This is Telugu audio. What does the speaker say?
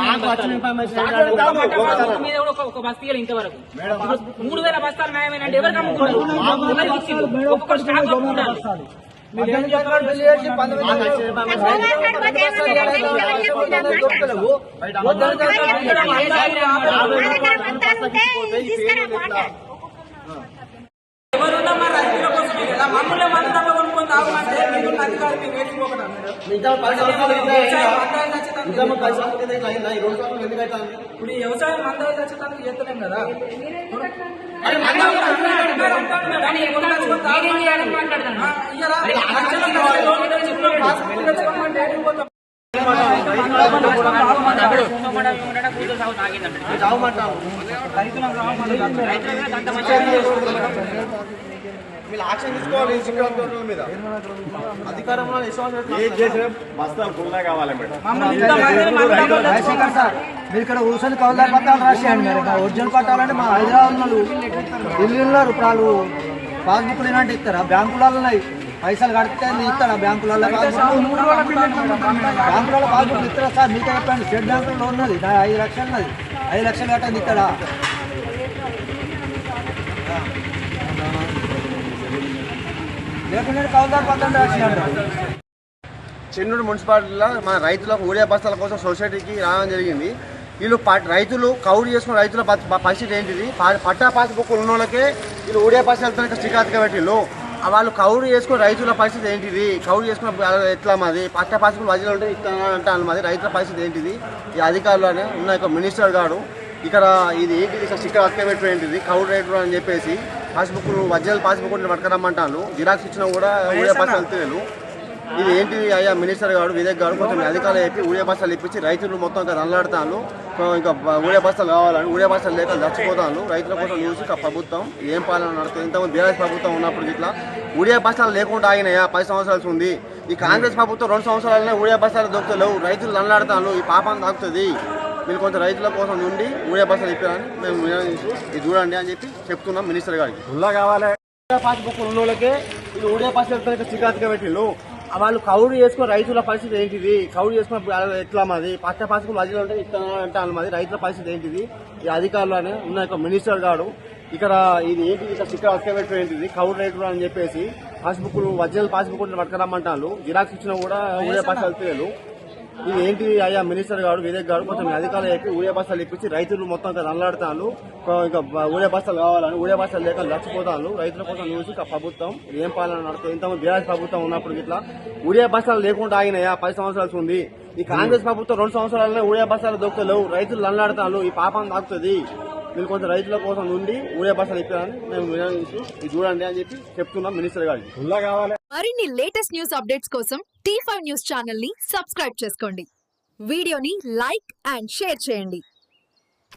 మాట ఒక మాకు బస్తా- మీద కూడా ఒక- ఇవ్వలేదు ఇంతవరకు మూడు వేల బస్తాలు మాయమైన అంటే ఎవరికి? ఒక్కొక్క స్టాక్ ఎవరున్నా రైతుల కోసమే సంవత్సరాలు ఎందుకు అవుతుంది? ఇప్పుడు ఈ వ్యవసాయం మంద ఖచ్చితంగా చేస్తలేం కదా. అది మీరు యాక్షన్ తీసుకోవాలి మీద. అధికారంలో బస్తా కావాలి మేడం. సార్ ఇక్కడ కూర్చొని కౌలుదారి పట్టాలు రాసేయండి మీరు ఒరిజినల్ పట్టాలంటే మా హైదరాబాద్ వాళ్ళు ఢిల్లీ ఉన్నారు ఇప్పుడు వాళ్ళు పాస్బుక్లు ఏంటంటే ఇస్తారా? బ్యాంకులలో ఉన్నాయి. పైసలు కడితే ఇస్తారా బ్యాంకులలో బ్యాంకులలో పాస్బుక్ ఇస్తారా సార్? మీతో చెప్పండి. స్టేట్ బ్యాంకులో ఉన్నది. ఐదు లక్షలు ఉన్నది. ఐదు లక్షలు కట్టండి ఇస్తాడా? చెన్నూరు మున్సిపాలిటీలో మన రైతులకు ఊడియా బస్తాల కోసం సొసైటీకి రావడం జరిగింది. వీళ్ళు ప- రైతులు కౌలు చేసుకున్న రైతుల పరిస్థితి ఏంటిది? పట్టా పాస్ పాస్బుక్ ఉన్న వాళ్ళకే వీళ్ళు ఊడియా వెళ్తానికి శ్రీకాంతగా పెట్టిళ్ళు. వాళ్ళు కౌలు చేసుకున్న రైతుల పరిస్థితి ఏంటిది? కౌలు చేసుకున్న ఎట్లా మాది? పట్టా పాస్బుక్ వదిలి ఉంటే ఇట్లా అంటాను మాది? రైతుల పరిస్థితి ఏంటిది? ఈ అధికారులనే ఉన్న యొక్క మినిస్టర్ గారు ఇక్కడ ఇది ఏంటిది? ఇక్కడ స్టిక్కర్ అక్క పెట్టడం ఏంటిది? కౌలు రేటు అని చెప్పేసి పాస్బుక్ ఒరిజినల్ పాస్బుక్ పట్టుకురమ్మంటాను జిరాక్స్ ఇచ్చినా కూడా ఊడియా బస్తాలు వెళ్తలేరు. ఇది ఏంటి అయ్యా మినిస్టర్ గారు వివేక్ గారు కొంచెం అధికారులు చెప్పి ఊడియా బస్తాలు ఇప్పించి రైతులు మొత్తం ఇంకా నల్లాడుతాను ఇంకా ఊడియా బస్తాలు కావాలని ఊడియా బస్తాలు లేక చచ్చిపోతాను రైతుల కోసం చూసి ఇక ప్రభుత్వం ఏం పాలన నడుస్తుంది? ఇంతకుముందు బీఆర్ఎస్ ప్రభుత్వం ఉన్నప్పుడు ఇట్లా ఊడియా బస్తాలు లేకుండా ఆగినాయా? పది సంవత్సరాలు ఉంది. ఈ కాంగ్రెస్ ప్రభుత్వం రెండు సంవత్సరాలనే ఊడియా బస్తాలు దొరుకుతలేవు. రైతులు నల్లాడుతాను ఈ పాపం తాగుతుంది మీరు కొంత రైతుల కోసం నుండి మూడే బస్సులు ఇప్పారని మేము ఇది చూడండి అని చెప్పి చెప్తున్నాం మినిస్టర్ గారికి. ఉల్లా కావాలి. పాస్బుక్ ఉన్న వాళ్ళకే వీళ్ళు ఊడియా పాస్బుక్ పెట్టిళ్ళు. వాళ్ళు కౌరు చేసుకున్న రైతుల పరిస్థితి ఏంటిది? కౌరు చేసుకున్న ఎట్లా మాది? పట్ట పాస్బుక్ మధ్యలో ఉంటే ఇస్తాను అంటే మాది. రైతుల పరిస్థితి ఏంటిది? ఈ అధికారులనే ఉన్న యొక్క మినిస్టర్ గారు ఇక్కడ ఇది ఏంటి ఇక్కడ స్టిక్కర్ అతకబెట్టడం ఏంటిది? కౌలు రేటు అని చెప్పేసి పాస్బుక్ ఒరిజినల్ పాస్బుక్ పట్టుకురమ్మంటారు. జిరాక్స్ ఇచ్చినా కూడా ఊరే పాస్ వెళ్తలేరు ఇది ఏంటి అయ్యా మినిస్టర్ గారు వివేక్ గారు కొంచెం అధికారులు ఎక్కి ఊడియా బస్తాలు ఇప్పించి రైతులు మొత్తం ఇంకా నల్లాడుతాను ఇంకా బ- బస్తాలు కావాలని ఊడియా బస్తాలు లేక లచ్చిపోతాను రైతుల కోసం చూసి ప్రభుత్వం ఏం పాలన నడుతుంది ఇంతకుముందు బీఆర్ఎస్ ప్రభుత్వం ఉన్నప్పుడు ఇట్లా ఊడియా బస్తాలు లేకుండా ఆగినాయా? పది సంవత్సరాలు ఉంది. ఈ కాంగ్రెస్ ప్రభుత్వం రెండు సంవత్సరాలనే ఊడియా బస్తాలు దొక్కలేవు రైతులు అల్లాడతాను ఈ పాపం తాకుతుంది. మీరు కొంచెం రైతుల కోసం ఉండి ఊరే బస్తాలు ఇప్పారని మేము వినియోగించి ఇది చూడండి అని చెప్పి చెప్తున్నాం మినిస్టర్ గారికి. కావాలి. మరిన్ని లేటెస్ట్ న్యూస్ అప్డేట్స్ కోసం టీ ఫైవ్ న్యూస్ ఛానల్ని సబ్స్క్రైబ్ చేసుకోండి. వీడియోని లైక్ అండ్ షేర్ చేయండి.